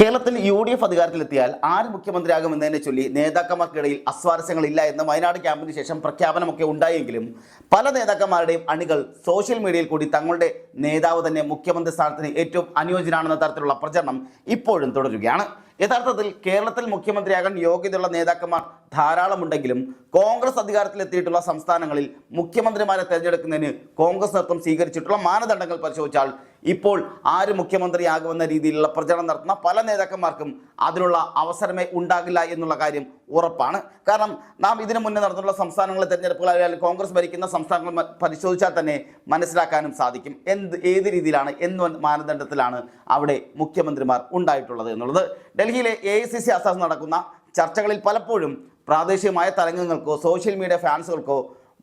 കേരളത്തിൽ U D F അധികാരത്തിലെത്തിയാൽ ആര് മുഖ്യമന്ത്രിയാകുമെന്നതിനെ ചൊല്ലി നേതാക്കന്മാർക്കിടയിൽ അസ്വാരസ്യങ്ങളില്ല എന്ന് വയനാട് ക്യാമ്പിന് ശേഷം പ്രഖ്യാപനമൊക്കെ ഉണ്ടായെങ്കിലും പല നേതാക്കന്മാരുടെയും അണികൾ സോഷ്യൽ മീഡിയയിൽ കൂടി തങ്ങളുടെ നേതാവ് തന്നെ മുഖ്യമന്ത്രി സ്ഥാനത്തിന് ഏറ്റവും അനുയോജ്യനാണെന്ന തരത്തിലുള്ള പ്രചരണം ഇപ്പോഴും തുടരുകയാണ്. യഥാർത്ഥത്തിൽ കേരളത്തിൽ മുഖ്യമന്ത്രിയാകാൻ യോഗ്യതയുള്ള നേതാക്കന്മാർ ധാരാളമുണ്ടെങ്കിലും കോൺഗ്രസ് അധികാരത്തിലെത്തിയിട്ടുള്ള സംസ്ഥാനങ്ങളിൽ മുഖ്യമന്ത്രിമാരെ തെരഞ്ഞെടുക്കുന്നതിന് കോൺഗ്രസ് നേതൃത്വം സ്വീകരിച്ചിട്ടുള്ള മാനദണ്ഡങ്ങൾ പരിശോധിച്ചാൽ ഇപ്പോൾ ആര് മുഖ്യമന്ത്രിയാകുമെന്ന രീതിയിലുള്ള പ്രചരണം നടത്തുന്ന പല നേതാക്കന്മാർക്കും അതിനുള്ള അവസരമേ ഉണ്ടാകില്ല എന്നുള്ള കാര്യം ഉറപ്പാണ്. കാരണം നാം ഇതിനു മുന്നേ നടന്നിട്ടുള്ള സംസ്ഥാനങ്ങളിലെ തെരഞ്ഞെടുപ്പുകളായാലും കോൺഗ്രസ് ഭരിക്കുന്ന സംസ്ഥാനങ്ങൾ പരിശോധിച്ചാൽ തന്നെ മനസ്സിലാക്കാനും സാധിക്കും. എന്ത് ഏത് രീതിയിലാണ് എന്ത് മാനദണ്ഡത്തിലാണ് അവിടെ മുഖ്യമന്ത്രിമാർ ഉണ്ടായിട്ടുള്ളത് എന്നുള്ളത്. ഡൽഹിയിലെ എ ഐ നടക്കുന്ന ചർച്ചകളിൽ പലപ്പോഴും പ്രാദേശികമായ തരംഗങ്ങൾക്കോ സോഷ്യൽ മീഡിയ ഫാൻസുകൾക്കോ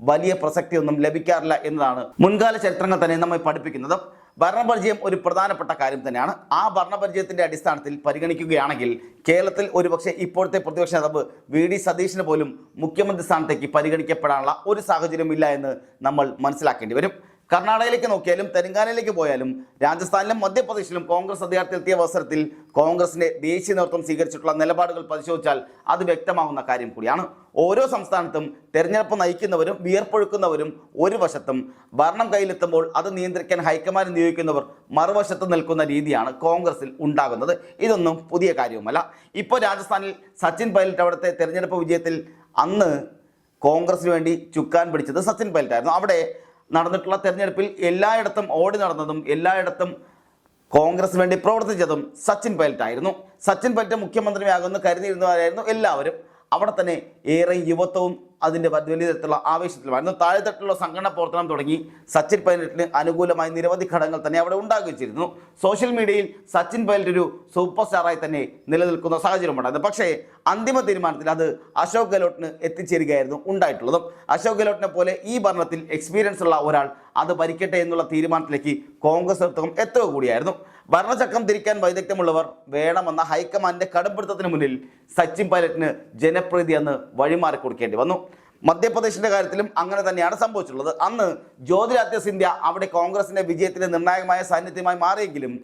വലിയ പ്രസക്തിയൊന്നും ലഭിക്കാറില്ല എന്നതാണ് മുൻകാല ചരിത്രങ്ങൾ തന്നെ നമ്മൾ പഠിപ്പിക്കുന്നത്. ഭരണപരിചയം ഒരു പ്രധാനപ്പെട്ട കാര്യം തന്നെയാണ്. ആ ഭരണപരിചയത്തിന്റെ അടിസ്ഥാനത്തിൽ പരിഗണിക്കുകയാണെങ്കിൽ കേരളത്തിൽ ഒരുപക്ഷെ ഇപ്പോഴത്തെ പ്രതിപക്ഷ നേതാവ് വി ഡി സതീഷിന് പോലും മുഖ്യമന്ത്രി സ്ഥാനത്തേക്ക് പരിഗണിക്കപ്പെടാനുള്ള ഒരു സാഹചര്യമില്ല എന്ന് നമ്മൾ മനസ്സിലാക്കേണ്ടി വരും. കർണാടകയിലേക്ക് നോക്കിയാലും തെലങ്കാനയിലേക്ക് പോയാലും രാജസ്ഥാനിലും മധ്യപ്രദേശിലും കോൺഗ്രസ് അധികാരത്തിലെത്തിയ അവസരത്തിൽ കോൺഗ്രസിന്റെ ദേശീയ നേതൃത്വം സ്വീകരിച്ചിട്ടുള്ള നിലപാടുകൾ പരിശോധിച്ചാൽ അത് വ്യക്തമാകുന്ന കാര്യം കൂടിയാണ്. ഓരോ സംസ്ഥാനത്തും തെരഞ്ഞെടുപ്പ് നയിക്കുന്നവരും വിയർപ്പൊഴുക്കുന്നവരും ഒരു വശത്തും ഭരണം കയ്യിലെത്തുമ്പോൾ അത് നിയന്ത്രിക്കാൻ ഹൈക്കമാൻഡ് നിയോഗിക്കുന്നവർ മറുവശത്ത് നിൽക്കുന്ന രീതിയാണ് കോൺഗ്രസിൽ ഉണ്ടാകുന്നത്. ഇതൊന്നും പുതിയ കാര്യവുമല്ല. ഇപ്പോൾ രാജസ്ഥാനിൽ സച്ചിൻ പൈലറ്റ് അവിടുത്തെ തെരഞ്ഞെടുപ്പ് വിജയത്തിൽ അന്ന് കോൺഗ്രസിന് വേണ്ടി ചുക്കാൻ പിടിച്ചത് സച്ചിൻ പൈലറ്റ് ആയിരുന്നു അവിടെ നടന്നിട്ടുള്ള തെരഞ്ഞെടുപ്പിൽ എല്ലായിടത്തും ഓടി നടന്നതും എല്ലായിടത്തും കോൺഗ്രസ് വേണ്ടി പ്രവർത്തിച്ചതും സച്ചിൻ പൈലറ്റ് ആയിരുന്നു. സച്ചിൻ പൈലറ്റ് മുഖ്യമന്ത്രിയാകുമെന്ന് കരുതിയിരുന്നവരായിരുന്നു എല്ലാവരും. അവിടെ തന്നെ ഏറെ യുവത്വവും അതിന്റെ വലിയ തരത്തിലുള്ള ആവേശത്തിലുമായിരുന്നു താഴെത്തട്ടിലുള്ള സംഘടന പ്രവർത്തനം തുടങ്ങി സച്ചിൻ പൈലറ്റിന് അനുകൂലമായ നിരവധി ഘടകങ്ങൾ തന്നെ അവിടെ ഉണ്ടാക്കിച്ചിരുന്നു സോഷ്യൽ മീഡിയയിൽ സച്ചിൻ പൈലറ്റ് ഒരു സൂപ്പർ സ്റ്റാറായി തന്നെ നിലനിൽക്കുന്ന സാഹചര്യമുണ്ടായിരുന്നു പക്ഷേ അന്തിമ തീരുമാനത്തിൽ അത് അശോക് ഗെഹ്ലോട്ടിന് എത്തിച്ചേരുകയായിരുന്നു ഉണ്ടായിട്ടുള്ളതും. അശോക് ഗെഹ്ലോട്ടിനെ പോലെ ഈ ഭരണത്തിൽ എക്സ്പീരിയൻസ് ഉള്ള ഒരാൾ അത് ഭരിക്കട്ടെ എന്നുള്ള തീരുമാനത്തിലേക്ക് കോൺഗ്രസ് നേതൃത്വം എത്തുക കൂടിയായിരുന്നു. ഭരണചക്രം തിരിക്കാൻ വൈദഗ്ധ്യമുള്ളവർ വേണമെന്ന ഹൈക്കമാൻഡിന്റെ കടുംപിടുത്തത്തിന് മുന്നിൽ സച്ചിൻ പൈലറ്റിന് ജനപ്രീതി അന്ന് വഴിമാറി കൊടുക്കേണ്ടി വന്നു. മധ്യപ്രദേശിന്റെ കാര്യത്തിലും അങ്ങനെ തന്നെയാണ് സംഭവിച്ചിട്ടുള്ളത്. അന്ന് ജ്യോതിരാദിത്യ സിന്ധ്യ അവിടെ കോൺഗ്രസിന്റെ വിജയത്തിന്റെ നിർണായകമായ സാന്നിധ്യമായി മാറിയെങ്കിലും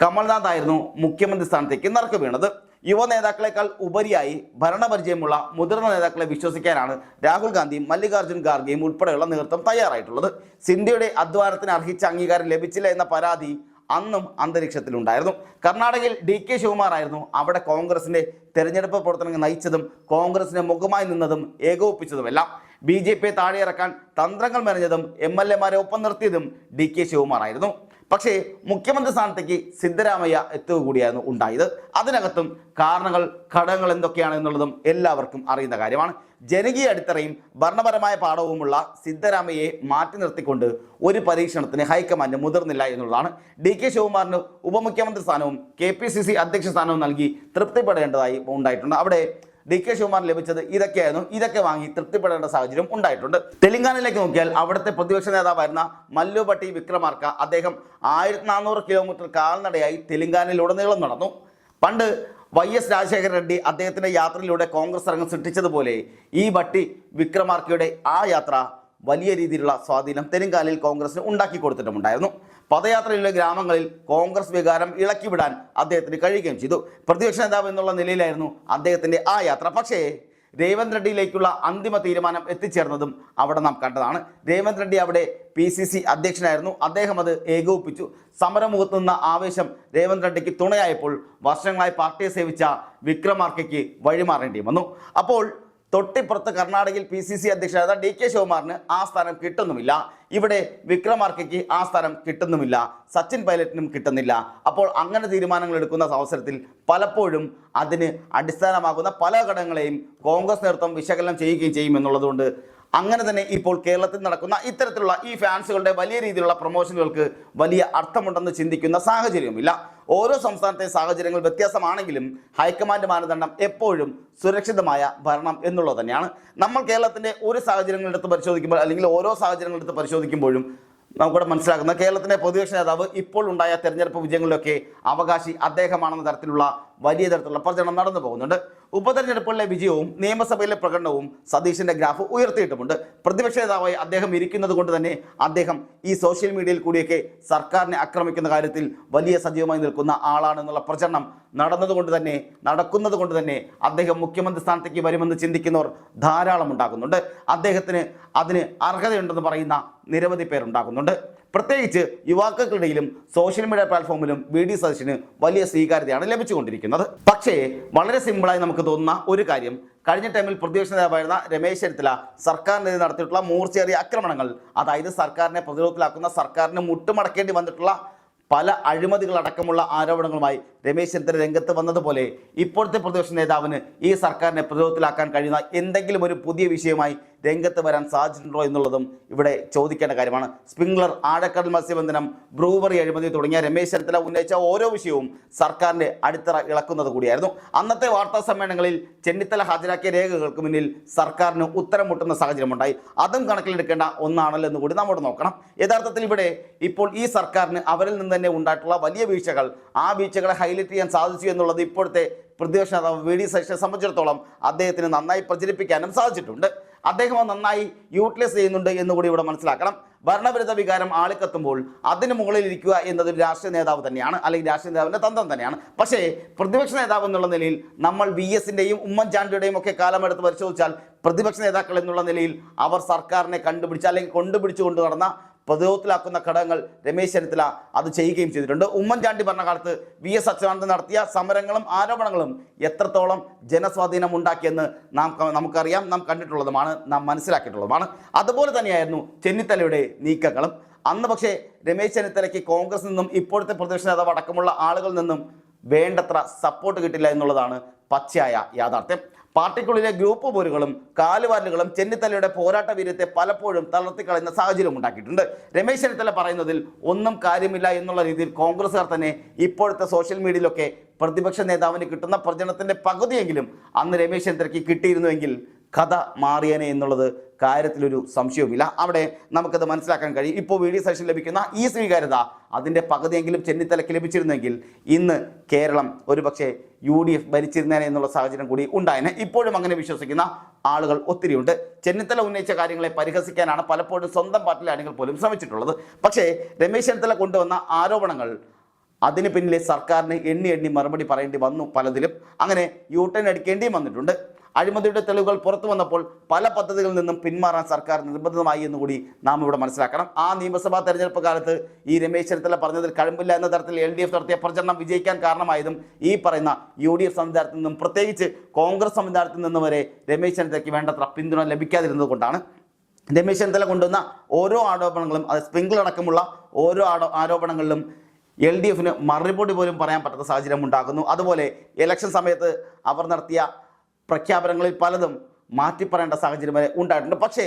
കമൽനാഥ് ആയിരുന്നു മുഖ്യമന്ത്രി സ്ഥാനത്തേക്ക് നറുക്ക് വീണത്. യുവ നേതാക്കളെക്കാൾ ഉപരിയായി ഭരണപരിചയമുള്ള മുതിർന്ന നേതാക്കളെ വിശ്വസിക്കാനാണ് രാഹുൽ ഗാന്ധിയും മല്ലികാർജുൻ ഖാർഗെയും ഉൾപ്പെടെയുള്ള നേതൃത്വം തയ്യാറായിട്ടുള്ളത്. സിന്ധ്യയുടെ അധ്വാനത്തിന് അർഹിച്ച അംഗീകാരം ലഭിച്ചില്ല എന്ന പരാതി അന്നും അന്തരീക്ഷത്തിലുണ്ടായിരുന്നു. കർണാടകയിൽ ഡി കെ ശിവകുമാർ ആയിരുന്നു അവിടെ കോൺഗ്രസിന്റെ തെരഞ്ഞെടുപ്പ് പ്രവർത്തനങ്ങൾ നയിച്ചതും കോൺഗ്രസിന് മുഖമായി നിന്നതും ഏകോപിപ്പിച്ചതുമെല്ലാം. ബി ജെ പിയെ താഴെയിറക്കാൻ തന്ത്രങ്ങൾ മെനഞ്ഞതും എം എൽ എമാരെ ഒപ്പം നിർത്തിയതും ഡി കെ ശിവകുമാർ ആയിരുന്നു. പക്ഷേ മുഖ്യമന്ത്രി സ്ഥാനത്തേക്ക് സിദ്ധരാമയ്യ എത്തുക കൂടിയായിരുന്നു ഉണ്ടായത്. അതിനകത്തും കാരണങ്ങൾ ഘടകങ്ങൾ എന്തൊക്കെയാണ് എന്നുള്ളതും എല്ലാവർക്കും അറിയുന്ന കാര്യമാണ്. ജനകീയ അടിത്തറയും ഭരണപരമായ പാഠവുമുള്ള സിദ്ധരാമയ്യയെ മാറ്റി നിർത്തിക്കൊണ്ട് ഒരു പരീക്ഷണത്തിന് ഹൈക്കമാൻഡ് മുതിർന്നില്ല എന്നുള്ളതാണ്. ഡി കെ ശിവകുമാറിന് ഉപമുഖ്യമന്ത്രി സ്ഥാനവും കെ പി സി സി അധ്യക്ഷ സ്ഥാനവും നൽകി തൃപ്തിപ്പെടേണ്ടതായി ഉണ്ടായിട്ടുണ്ട്. അവിടെ ഡി കെ ശിവകുമാറിന് ലഭിച്ചത് ഇതൊക്കെയായിരുന്നു. ഇതൊക്കെ വാങ്ങി തൃപ്തിപ്പെടേണ്ട സാഹചര്യം ഉണ്ടായിട്ടുണ്ട്. തെലങ്കാനയിലേക്ക് നോക്കിയാൽ അവിടുത്തെ പ്രതിപക്ഷ നേതാവായിരുന്ന മല്ലു ഭട്ടി വിക്രമാർക്ക അദ്ദേഹം ആയിരത്തി നാനൂറ് കിലോമീറ്റർ കാൽനടയായി തെലങ്കാനയിലുടനീളം നടന്നു. പണ്ട് വൈ എസ് രാജശേഖര റെഡ്ഡി അദ്ദേഹത്തിന്റെ യാത്രയിലൂടെ കോൺഗ്രസ് രംഗം സൃഷ്ടിച്ചതുപോലെ ഈ ഭട്ടി വിക്രമാർക്കയുടെ ആ യാത്ര വലിയ രീതിയിലുള്ള സ്വാധീനം തെലുങ്കാനയിൽ കോൺഗ്രസിന് ഉണ്ടാക്കി കൊടുത്തിട്ടുമുണ്ടായിരുന്നു. പദയാത്രയിലെ ഗ്രാമങ്ങളിൽ കോൺഗ്രസ് വികാരം ഇളക്കിവിടാൻ അദ്ദേഹത്തിന് കഴിയുകയും ചെയ്തു. പ്രതിപക്ഷ നേതാവ് എന്നുള്ള നിലയിലായിരുന്നു അദ്ദേഹത്തിന്റെ ആ യാത്ര. പക്ഷേ രേവന്ത് റെഡ്ഡിയിലേക്കുള്ള അന്തിമ തീരുമാനം എത്തിച്ചേർന്നതും അവിടെ നാം കണ്ടതാണ്. രേവന്ത് റെഡ്ഡി അവിടെ പി സി സി അധ്യക്ഷനായിരുന്നു. അദ്ദേഹം അത് ഏകോപിപ്പിച്ചു. സമരമുഖത്ത് നിന്ന ആവേശം രേവന്ത് റെഡ്ഡിക്ക് തുണയായപ്പോൾ വർഷങ്ങളായി പാർട്ടിയെ സേവിച്ച വിക്രമാർക്കയ്ക്ക് വഴിമാറേണ്ടി വന്നു. അപ്പോൾ തൊട്ടിപ്പുറത്ത് കർണാടകയിൽ പി സി സി അധ്യക്ഷനായ ഡി കെ ശിവകുമാറിന് ആ സ്ഥാനം കിട്ടുന്നുമില്ല. ഇവിടെ വിക്രമാർക്കയ്ക്ക് ആ സ്ഥാനം കിട്ടുന്നുമില്ല. സച്ചിൻ പൈലറ്റിനും കിട്ടുന്നില്ല. അപ്പോൾ അങ്ങനെ തീരുമാനങ്ങൾ എടുക്കുന്ന അവസരത്തിൽ പലപ്പോഴും അതിന് അടിസ്ഥാനമാകുന്ന പല ഘടകങ്ങളെയും കോൺഗ്രസ് നേതൃത്വം വിശകലനം ചെയ്യുകയും ചെയ്യും എന്നുള്ളതുകൊണ്ട് അങ്ങനെ തന്നെ ഇപ്പോൾ കേരളത്തിൽ നടക്കുന്ന ഇത്തരത്തിലുള്ള ഈ ഫാൻസുകളുടെ വലിയ രീതിയിലുള്ള പ്രൊമോഷനുകൾക്ക് വലിയ അർത്ഥമുണ്ടെന്ന് ചിന്തിക്കുന്ന സാഹചര്യവുമില്ല. ഓരോ സംസ്ഥാനത്തെ സാഹചര്യങ്ങൾ വ്യത്യാസമാണെങ്കിലും ഹൈക്കമാൻഡ് മാനദണ്ഡം എപ്പോഴും സുരക്ഷിതമായ ഭരണം എന്നുള്ളത് തന്നെയാണ്. നമ്മൾ കേരളത്തിന്റെ ഒരു സാഹചര്യങ്ങളെടുത്ത് പരിശോധിക്കുമ്പോൾ അല്ലെങ്കിൽ ഓരോ സാഹചര്യങ്ങളെടുത്ത് പരിശോധിക്കുമ്പോഴും നമുക്കിവിടെ മനസ്സിലാക്കുന്ന കേരളത്തിന്റെ പ്രതിപക്ഷ നേതാവ് ഇപ്പോൾ ഉണ്ടായ തെരഞ്ഞെടുപ്പ് വിജയങ്ങളിലൊക്കെ അവകാശി അദ്ദേഹമാണെന്ന തരത്തിലുള്ള വലിയ തരത്തിലുള്ള പ്രചരണം നടന്നു പോകുന്നുണ്ട്. ഉപതെരഞ്ഞെടുപ്പുകളിലെ വിജയവും നിയമസഭയിലെ പ്രകടനവും സതീശന്റെ ഗ്രാഫ് ഉയർത്തിയിട്ടുമുണ്ട്. പ്രതിപക്ഷ നേതാവായി അദ്ദേഹം ഇരിക്കുന്നത് കൊണ്ട് തന്നെ അദ്ദേഹം ഈ സോഷ്യൽ മീഡിയയിൽ കൂടിയൊക്കെ സർക്കാരിനെ ആക്രമിക്കുന്ന കാര്യത്തിൽ വലിയ സജീവമായി നിൽക്കുന്ന ആളാണെന്നുള്ള പ്രചരണം നടന്നതുകൊണ്ട് തന്നെ നടക്കുന്നത് കൊണ്ട് തന്നെ അദ്ദേഹം മുഖ്യമന്ത്രി സ്ഥാനത്തേക്ക് വരുമെന്ന് ചിന്തിക്കുന്നവർ ധാരാളം ഉണ്ടാകുന്നുണ്ട്. അദ്ദേഹത്തിന് അതിന് അർഹതയുണ്ടെന്ന് പറയുന്ന നിരവധി പേരുണ്ടാകുന്നുണ്ട്. പ്രത്യേകിച്ച് യുവാക്കൾക്കിടയിലും സോഷ്യൽ മീഡിയ പ്ലാറ്റ്ഫോമിലും വി ഡി സതീശന് വലിയ സ്വീകാര്യതയാണ് ലഭിച്ചുകൊണ്ടിരിക്കുന്നത്. പക്ഷേ വളരെ സിമ്പിളായി നമുക്ക് തോന്നുന്ന ഒരു കാര്യം. കഴിഞ്ഞ ടൈമിൽ പ്രതിപക്ഷ നേതാവായിരുന്ന രമേശ് ചെന്നിത്തല സർക്കാരിനെതിരെ നടത്തിയിട്ടുള്ള മൂർച്ചയേറിയ ആക്രമണങ്ങൾ അതായത് സർക്കാരിനെ പ്രതിരോധത്തിലാക്കുന്ന സർക്കാരിന് മുട്ടുമടക്കേണ്ടി വന്നിട്ടുള്ള പല അഴിമതികളടക്കമുള്ള ആരോപണങ്ങളുമായി രമേശ് ചെന്നിത്തല രംഗത്ത് വന്നതുപോലെ ഇപ്പോഴത്തെ പ്രതിപക്ഷ നേതാവിന് ഈ സർക്കാരിനെ പ്രതിരോധത്തിലാക്കാൻ കഴിയുന്ന എന്തെങ്കിലും ഒരു പുതിയ വിഷയമായി രംഗത്ത് വരാൻ സാധിച്ചിട്ടുണ്ടോ എന്നുള്ളതും ഇവിടെ ചോദിക്കേണ്ട കാര്യമാണ്. സ്പ്രിംഗ്ലർ ആഴക്കടൽ മത്സ്യബന്ധനം ബ്രൂവറി അഴിമതി തുടങ്ങിയ രമേശ് ചെന്നിത്തല ഉന്നയിച്ച ഓരോ വിഷയവും സർക്കാരിന്റെ അടിത്തറ ഇളക്കുന്നത് കൂടിയായിരുന്നു. അന്നത്തെ വാർത്താ സമ്മേളനങ്ങളിൽ ചെന്നിത്തല ഹാജരാക്കിയ രേഖകൾക്ക് മുന്നിൽ സർക്കാരിന് ഉത്തരം മുട്ടുന്ന സാഹചര്യമുണ്ടായി. അതും കണക്കിലെടുക്കേണ്ട ഒന്നാണല്ലോ എന്ന് കൂടി നമ്മോട് നോക്കണം. യഥാർത്ഥത്തിൽ ഇവിടെ ഇപ്പോൾ ഈ സർക്കാരിന് അവരിൽ നിന്ന് തന്നെ ഉണ്ടായിട്ടുള്ള വലിയ വീഴ്ചകൾ ആ വീഴ്ചകളെ ഹൈലൈറ്റ് ചെയ്യാൻ സാധിച്ചു എന്നുള്ളത് ഇപ്പോഴത്തെ പ്രതിപക്ഷ നേതാവ് വി ഡി സംബന്ധിച്ചിടത്തോളം അദ്ദേഹത്തിന് നന്നായി പ്രചരിപ്പിക്കാനും സാധിച്ചിട്ടുണ്ട്. അദ്ദേഹം അത് നന്നായി യൂട്ടിലൈസ് ചെയ്യുന്നുണ്ട് എന്നുകൂടി ഇവിടെ മനസ്സിലാക്കണം. ഭരണവിരുദ്ധ വികാരം ആളിക്കത്തുമ്പോൾ അതിന് മുകളിൽ ഇരിക്കുക എന്നത് രാഷ്ട്രീയ നേതാവ് തന്നെയാണ് അല്ലെങ്കിൽ രാഷ്ട്രീയ നേതാവിന്റെ തന്ത്രം തന്നെയാണ്. പക്ഷേ പ്രതിപക്ഷ നേതാവ് എന്നുള്ള നിലയിൽ നമ്മൾ വി എസിന്റെയും ഉമ്മൻചാണ്ടിയുടെയും ഒക്കെ കാലമെടുത്ത് പരിശോധിച്ചാൽ പ്രതിപക്ഷ നേതാക്കൾ എന്നുള്ള നിലയിൽ അവർ സർക്കാരിനെ കണ്ടുപിടിച്ച് അല്ലെങ്കിൽ കൊണ്ടുപിടിച്ചു കൊണ്ട് നടന്ന പ്രതിരോധത്തിലാക്കുന്ന ഘടകങ്ങൾ രമേശ് ചെന്നിത്തല അത് ചെയ്യുകയും ചെയ്തിട്ടുണ്ട്. ഉമ്മൻചാണ്ടി ഭരണകാലത്ത് വി എസ് അച്യുതാനന്ദൻ നടത്തിയ സമരങ്ങളും ആരോപണങ്ങളും എത്രത്തോളം ജനസ്വാധീനം ഉണ്ടാക്കിയെന്ന് നാം നമുക്കറിയാം. നാം കണ്ടിട്ടുള്ളതുമാണ് നാം മനസ്സിലാക്കിയിട്ടുള്ളതുമാണ്. അതുപോലെ തന്നെയായിരുന്നു ചെന്നിത്തലയുടെ നീക്കങ്ങളും. അന്ന് പക്ഷേ രമേശ് ചെന്നിത്തലയ്ക്ക് കോൺഗ്രസ് നിന്നും ഇപ്പോഴത്തെ പ്രതിപക്ഷ നേതാവ് അടക്കമുള്ള ആളുകളിൽ നിന്നും വേണ്ടത്ര സപ്പോർട്ട് കിട്ടില്ല എന്നുള്ളതാണ് പച്ചയായ യാഥാർത്ഥ്യം. പാർട്ടിക്കുള്ളിലെ ഗ്രൂപ്പ് പോരുകളും കാലുവാരലുകളും ചെന്നിത്തലയുടെ പോരാട്ട വീര്യത്തെ പലപ്പോഴും തളർത്തിക്കളയുന്ന സാഹചര്യം ഉണ്ടാക്കിയിട്ടുണ്ട്. രമേശ് ചെന്നിത്തല പറയുന്നതിൽ ഒന്നും കാര്യമില്ല എന്നുള്ള രീതിയിൽ കോൺഗ്രസ്സുകാർ തന്നെ ഇപ്പോഴത്തെ സോഷ്യൽ മീഡിയയിലൊക്കെ പ്രതിപക്ഷ നേതാവിന് കിട്ടുന്ന പ്രചരണത്തിന്റെ പകുതിയെങ്കിലും അന്ന് രമേശ് ചെന്നിത്തലയ്ക്ക് കിട്ടിയിരുന്നുവെങ്കിൽ കഥ മാറിയനെ എന്നുള്ളത് കാര്യത്തിലൊരു സംശയവുമില്ല. അവിടെ നമുക്കത് മനസ്സിലാക്കാൻ കഴിയും. ഇപ്പോൾ വി ഡി സതീശന് ലഭിക്കുന്ന ഈ സ്വീകാര്യത അതിന്റെ പകുതിയെങ്കിലും ചെന്നിത്തലയ്ക്ക് ലഭിച്ചിരുന്നെങ്കിൽ ഇന്ന് കേരളം ഒരുപക്ഷെ യു ഡി എഫ് ഭരിച്ചിരുന്നേനെ എന്നുള്ള സാഹചര്യം കൂടി ഉണ്ടായേനെ. ഇപ്പോഴും അങ്ങനെ വിശ്വസിക്കുന്ന ആളുകൾ ഒത്തിരിയുണ്ട്. ചെന്നിത്തല ഉന്നയിച്ച കാര്യങ്ങളെ പരിഹസിക്കാനാണ് പലപ്പോഴും സ്വന്തം പാർട്ടിയിലെ അണികൾ പോലും ശ്രമിച്ചിട്ടുള്ളത്. പക്ഷേ രമേശ് ചെന്നിത്തല കൊണ്ടുവന്ന ആരോപണങ്ങൾ അതിന് പിന്നിലെ സർക്കാരിന് എണ്ണി എണ്ണി മറുപടി പറയേണ്ടി വന്നു പലതിലും. അങ്ങനെ യു ടേൺ അടിക്കേണ്ടിയും വന്നിട്ടുണ്ട്. അഴിമതിയുടെ തെളിവുകൾ പുറത്തു വന്നപ്പോൾ പല പദ്ധതികളിൽ നിന്നും പിന്മാറാൻ സർക്കാർ നിർബന്ധിതമായി എന്ന് കൂടി നാം ഇവിടെ മനസ്സിലാക്കണം. ആ നിയമസഭാ തെരഞ്ഞെടുപ്പ് കാലത്ത് ഈ രമേശ് ചെന്നിത്തല പറഞ്ഞതിൽ കഴിമ്പില്ല എന്ന തരത്തിൽ എൽ നടത്തിയ പ്രചരണം വിജയിക്കാൻ കാരണമായതും ഈ പറയുന്ന യു ഡി എഫ് സംവിധാനത്തിൽ നിന്നും പ്രത്യേകിച്ച് കോൺഗ്രസ് സംവിധാനത്തിൽ നിന്നും വരെ രമേശ് ചെന്നിത്തലയ്ക്ക് വേണ്ടത്ര പിന്തുണ ലഭിക്കാതിരുന്നത് കൊണ്ടാണ്. രമേശ് ചെന്നിത്തല കൊണ്ടുവന്ന ഓരോ ആരോപണങ്ങളും അത് സ്പ്രിംഗിൾ അടക്കമുള്ള ഓരോ ആരോ ആരോപണങ്ങളിലും എൽ ഡി എഫിന് മറുപടി പോലും പറയാൻ പറ്റാത്ത സാഹചര്യം ഉണ്ടാകുന്നു. അതുപോലെ ഇലക്ഷൻ സമയത്ത് അവർ നടത്തിയ പ്രഖ്യാപനങ്ങളിൽ പലതും മാറ്റിപ്പറയേണ്ട സാഹചര്യം വരെ ഉണ്ടായിട്ടുണ്ട്. പക്ഷേ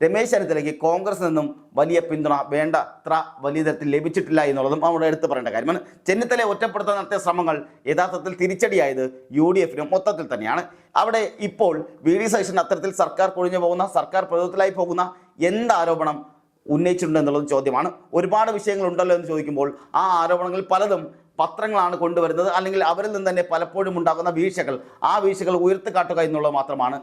രമേശ് ചെന്നിത്തലയ്ക്ക് കോൺഗ്രസ് നിന്നും വലിയ പിന്തുണ വേണ്ട അത്ര വലിയ തരത്തിൽ ലഭിച്ചിട്ടില്ല എന്നുള്ളതും അവിടെ എടുത്തു പറയേണ്ട കാര്യമാണ് ചെന്നിത്തലയെ ഒറ്റപ്പെടുത്താൻ നടത്തിയ ശ്രമങ്ങൾ യഥാർത്ഥത്തിൽ തിരിച്ചടിയായത് യു ഡി എഫിനും മൊത്തത്തിൽ തന്നെയാണ്. അവിടെ ഇപ്പോൾ വി ഡി സതീശൻ അത്തരത്തിൽ സർക്കാർ കൊഴിഞ്ഞു പോകുന്ന സർക്കാർ പ്രതിരോധത്തിലായി പോകുന്ന എന്ത് ആരോപണം ഉന്നയിച്ചിട്ടുണ്ട് എന്നുള്ളത് ചോദ്യമാണ്. ഒരുപാട് വിഷയങ്ങളുണ്ടല്ലോ എന്ന് ചോദിക്കുമ്പോൾ ആ ആരോപണങ്ങളിൽ പലതും പത്രങ്ങളാണ് കൊണ്ടുവരുന്നത്. അല്ലെങ്കിൽ അവരിൽ നിന്ന് തന്നെ പലപ്പോഴും ഉണ്ടാകുന്ന വീഴ്ചകൾ. ആ വീഴ്ചകൾ ഉയർത്തിക്കാട്ടുക എന്നുള്ളത് മാത്രമാണ്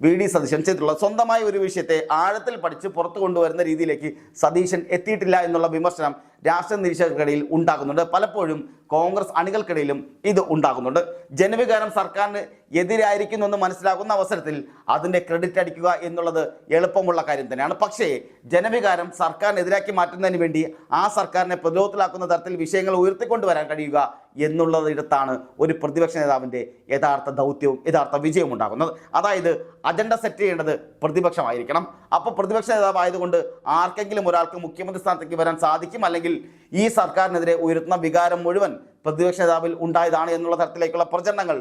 വി ഡി സതീശൻ ചെയ്തിട്ടുള്ളത് സ്വന്തമായ ഒരു വിഷയത്തെ ആഴത്തിൽ പഠിച്ച് പുറത്തു കൊണ്ടുവരുന്ന രീതിയിലേക്ക് സതീശൻ എത്തിയിട്ടില്ല എന്നുള്ള വിമർശനം രാഷ്ട്രീയ നിരീക്ഷകർക്കിടയിൽ ഉണ്ടാകുന്നുണ്ട്. പലപ്പോഴും കോൺഗ്രസ് അണികൾക്കിടയിലും ഇത് ഉണ്ടാകുന്നുണ്ട്. ജനവികാരം സർക്കാരിന് എതിരായിരിക്കുന്നുവെന്ന് മനസ്സിലാകുന്ന അവസരത്തിൽ അതിന്റെ ക്രെഡിറ്റ് അടിക്കുക എന്നുള്ളത് എളുപ്പമുള്ള കാര്യം തന്നെയാണ്. പക്ഷേ ജനവികാരം സർക്കാരിനെതിരാക്കി മാറ്റുന്നതിന് വേണ്ടി ആ സർക്കാരിനെ പ്രതിരോധത്തിലാക്കുന്ന തരത്തിൽ വിഷയങ്ങൾ ഉയർത്തിക്കൊണ്ടുവരാൻ കഴിയുക എന്നുള്ളതിടത്താണ് ഒരു പ്രതിപക്ഷ നേതാവിന്റെ യഥാർത്ഥ ദൗത്യവും യഥാർത്ഥ വിജയവും ഉണ്ടാകുന്നത്. അതായത് അജണ്ട സെറ്റ് ചെയ്യേണ്ടത് പ്രതിപക്ഷമായിരിക്കണം. അപ്പോൾ പ്രതിപക്ഷ നേതാവായതുകൊണ്ട് ആർക്കെങ്കിലും ഒരാൾക്ക് മുഖ്യമന്ത്രി സ്ഥാനത്തേക്ക് വരാൻ സാധിക്കും അല്ലെങ്കിൽ ഈ സർക്കാരിനെതിരെ ഉയർത്തുന്ന വികാരം മുഴുവൻ പ്രതിപക്ഷ നേതാവിൽ ഉണ്ടായതാണ് എന്നുള്ള തരത്തിലേക്കുള്ള പ്രചരണങ്ങൾ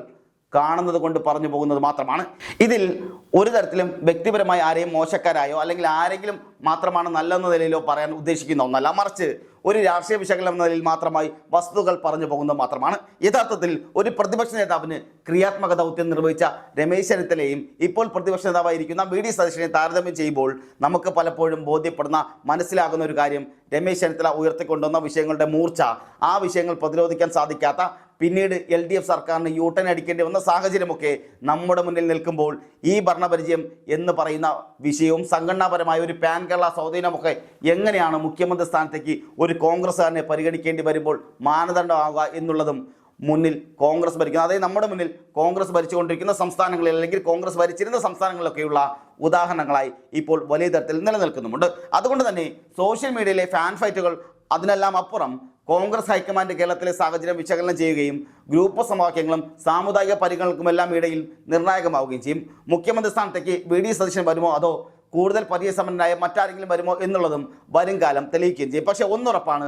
കാണുന്നത് കൊണ്ട് പറഞ്ഞു പോകുന്നത് മാത്രമാണ്. ഇതിൽ ഒരു തരത്തിലും വ്യക്തിപരമായി ആരെയും മോശക്കാരായോ അല്ലെങ്കിൽ ആരെങ്കിലും മാത്രമാണ് നല്ലെന്ന നിലയിലോ പറയാൻ ഉദ്ദേശിക്കുന്ന ഒന്നല്ല. മറിച്ച് ഒരു രാഷ്ട്രീയ വിശകലനം എന്ന നിലയിൽ മാത്രമായി വസ്തുതകൾ പറഞ്ഞു പോകുന്നത് മാത്രമാണ്. യഥാർത്ഥത്തിൽ ഒരു പ്രതിപക്ഷ നേതാവിന് ക്രിയാത്മക ദൗത്യം നിർവഹിച്ച രമേശ് ചെന്നിത്തലയും ഇപ്പോൾ പ്രതിപക്ഷ നേതാവായിരിക്കുന്ന വി ഡി സതീശനെ താരതമ്യം ചെയ്യുമ്പോൾ നമുക്ക് പലപ്പോഴും ബോധ്യപ്പെടുന്ന മനസ്സിലാകുന്ന ഒരു കാര്യം രമേശ് ചെന്നിത്തല ഉയർത്തിക്കൊണ്ടുവന്ന വിഷയങ്ങളുടെ മൂർച്ച ആ വിഷയങ്ങൾ പ്രതിരോധിക്കാൻ സാധിക്കാത്ത പിന്നീട് എൽ ഡി എഫ് സർക്കാരിന് യൂട്ടൺ അടിക്കേണ്ടി വന്ന സാഹചര്യമൊക്കെ നമ്മുടെ മുന്നിൽ നിൽക്കുമ്പോൾ ഈ ഭരണപരിചയം എന്ന് പറയുന്ന വിഷയവും സംഘടനാപരമായ ഒരു പാൻ കേരള സ്വാധീനമൊക്കെ എങ്ങനെയാണ് മുഖ്യമന്ത്രി സ്ഥാനത്തേക്ക് ഒരു കോൺഗ്രസ്സുകാരനെ പരിഗണിക്കേണ്ടി വരുമ്പോൾ മാനദണ്ഡമാവുക എന്നുള്ളതും മുന്നിൽ കോൺഗ്രസ് ഭരിക്കുന്നത് അതായത് നമ്മുടെ മുന്നിൽ കോൺഗ്രസ് ഭരിച്ചുകൊണ്ടിരിക്കുന്ന സംസ്ഥാനങ്ങളിൽ അല്ലെങ്കിൽ കോൺഗ്രസ് ഭരിച്ചിരുന്ന സംസ്ഥാനങ്ങളിലൊക്കെയുള്ള ഉദാഹരണങ്ങളായി ഇപ്പോൾ വലിയ തരത്തിൽ നിലനിൽക്കുന്നുമുണ്ട്. അതുകൊണ്ട് തന്നെ സോഷ്യൽ മീഡിയയിലെ ഫാൻ ഫൈറ്റുകൾ അതിനെല്ലാം അപ്പുറം കോൺഗ്രസ് ഹൈക്കമാൻഡ് കേരളത്തിലെ സാഹചര്യം വിശകലനം ചെയ്യുകയും ഗ്രൂപ്പ് സമവാക്യങ്ങളും സാമുദായിക പരിഗണനക്കുമെല്ലാം ഇടയിൽ നിർണായകമാവുകയും ചെയ്യും. മുഖ്യമന്ത്രി സ്ഥാനത്തേക്ക് വി ഡി സതീശൻ വരുമോ? അതോ കൂടുതൽ പരിചയസമ്പന്നനായ മറ്റാരെങ്കിലും വരുമോ എന്നുള്ളതും വരും കാലം തെളിയിക്കുകയും ചെയ്യും. പക്ഷേ ഒന്നുറപ്പാണ്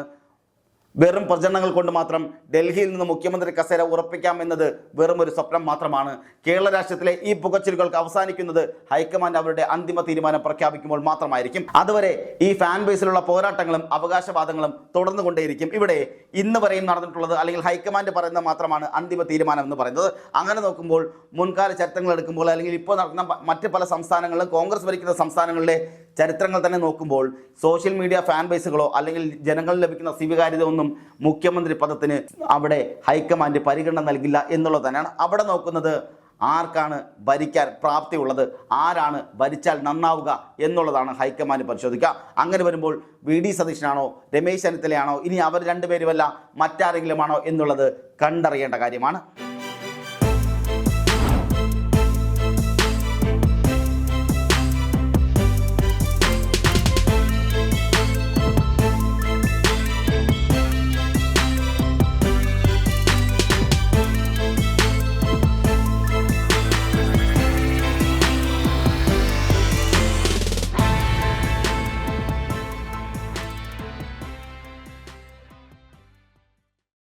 വെറും പ്രചരണങ്ങൾ കൊണ്ട് മാത്രം ഡൽഹിയിൽ നിന്ന് മുഖ്യമന്ത്രി കസേര ഉറപ്പിക്കാം എന്നത് വെറും ഒരു സ്വപ്നം മാത്രമാണ്. കേരള രാഷ്ട്രത്തിലെ ഈ പുകച്ചിലുകൾക്ക് അവസാനിക്കുന്നത് ഹൈക്കമാൻഡ് അവരുടെ അന്തിമ തീരുമാനം പ്രഖ്യാപിക്കുമ്പോൾ മാത്രമായിരിക്കും. അതുവരെ ഈ ഫാൻ ബേസിലുള്ള പോരാട്ടങ്ങളും അവകാശവാദങ്ങളും തുടർന്നുകൊണ്ടേയിരിക്കും ഇവിടെ ഇന്ന് വരെയും നടന്നിട്ടുള്ളത് അല്ലെങ്കിൽ ഹൈക്കമാൻഡ് പറയുന്നത് മാത്രമാണ് അന്തിമ തീരുമാനം എന്ന് പറയുന്നത്. അങ്ങനെ നോക്കുമ്പോൾ മുൻകാല ചരിത്രങ്ങൾ എടുക്കുമ്പോൾ അല്ലെങ്കിൽ ഇപ്പോൾ നടക്കുന്ന മറ്റ് പല സംസ്ഥാനങ്ങളിലും കോൺഗ്രസ് ഭരിക്കുന്ന സംസ്ഥാനങ്ങളിലെ ചരിത്രങ്ങൾ തന്നെ നോക്കുമ്പോൾ സോഷ്യൽ മീഡിയ ഫാൻ ബേസുകളോ അല്ലെങ്കിൽ ജനങ്ങൾ ലഭിക്കുന്ന സ്വീകാര്യത ഒന്നും മുഖ്യമന്ത്രി പദത്തിന് അവിടെ ഹൈക്കമാൻഡ് പരിഗണന നൽകില്ല എന്നുള്ളത് തന്നെയാണ്. അവിടെ നോക്കുന്നത് ആർക്കാണ് ഭരിക്കാൻ പ്രാപ്തിയുള്ളത് ആരാണ് ഭരിച്ചാൽ നന്നാവുക എന്നുള്ളതാണ് ഹൈക്കമാൻഡ് പരിശോധിക്കുക. അങ്ങനെ വരുമ്പോൾ വി ഡി സതീശനാണോ രമേശ് ചെന്നിത്തലയാണോ ഇനി അവർ രണ്ടുപേരുമല്ല മറ്റാരെങ്കിലുമാണോ എന്നുള്ളത് കണ്ടറിയേണ്ട കാര്യമാണ്.